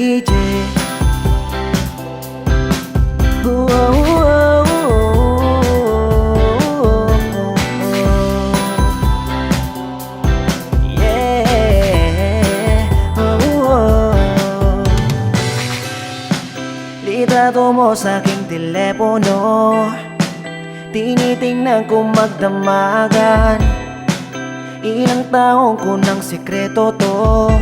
DJ Ooh, oh, Yeah oh, Litrato mo sa aking telepono. Tinitingnan ko magdamagan. Ilang taong ko ng sekreto to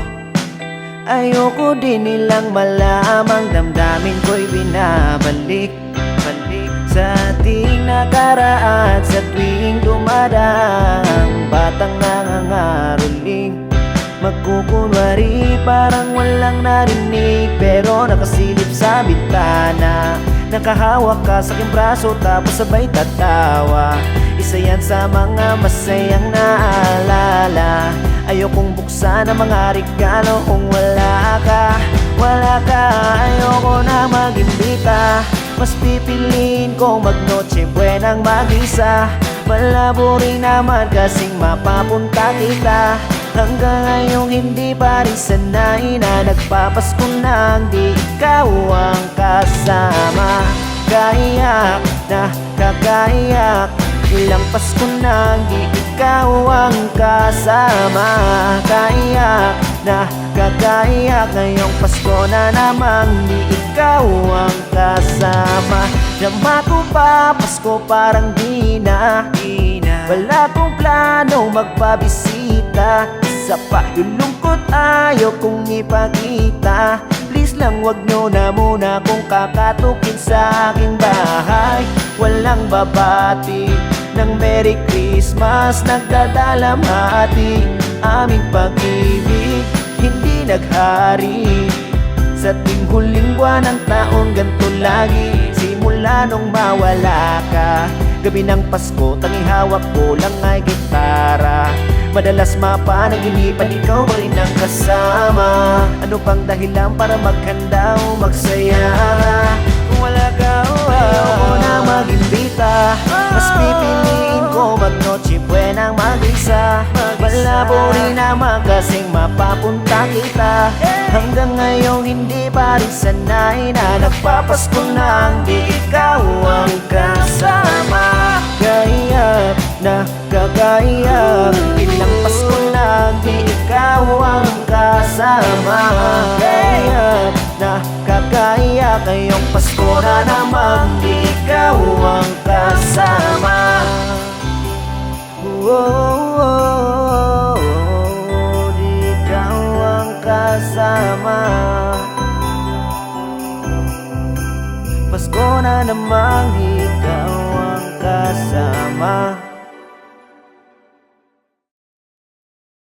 Ayoko din nilang malamang damdamin ko'y binabalik. Balik sa ating nakaraan Sa tuwing dumadang Batang nangangaroling Magkukunwari parang walang narinig Pero nakasilip sa bintana. Nakahawak ka sa aking braso tapos sabay tatawa. Isa yan sa mga masayang naalala Ayokong buksan ang mga regalo. Kung wala ka Wala ka, ayoko na mag-imbita. Mas pipiliin kong magnoche buenang mag-isa. Malabo rin naman kasing mapapunta kita. Hanggang ngayong hindi pa rin sanay na Nagpapasko nang di ikaw ang kasama. Kaiyak na kakaiyak Ilang Pasko nang di ikaw ang kasama. Kaiyak na kakaiyak Ngayong Pasko na namang di ikaw ang kasama. Dama ko pa Pasko parang di na Wala kong plano magpabisita Isa pa yung lungkot ayaw kong ipakita. Please lang wag nyo na muna kung kakatukin sa aking bahay. Walang babati ng Merry Christmas. Nagdadalamhati aming pag-ibig Hindi naghari. Sa ting huling buwan ng taon ganito lagi Simula nung mawala ka. Gabi ng Pasko, tangi hawak ko lang ay gitara. Madalas mapanaginipan, ikaw pa rin ang kasama Ano pang dahilan para maghanda o magsaya? Kung wala ka, oh, ayoko na Naman kasing mapapunta kita. Hanggang ngayong hindi pa rin sanay na Nagpapasko nang di ikaw ang kasama. Kaiyak na kagaiyak Ilang Pasko nang di ikaw ang kasama. Kaiyak na kagaiyak Ngayong Pasko na naman di ikaw ang kasama kasama. Pasko na namang kasama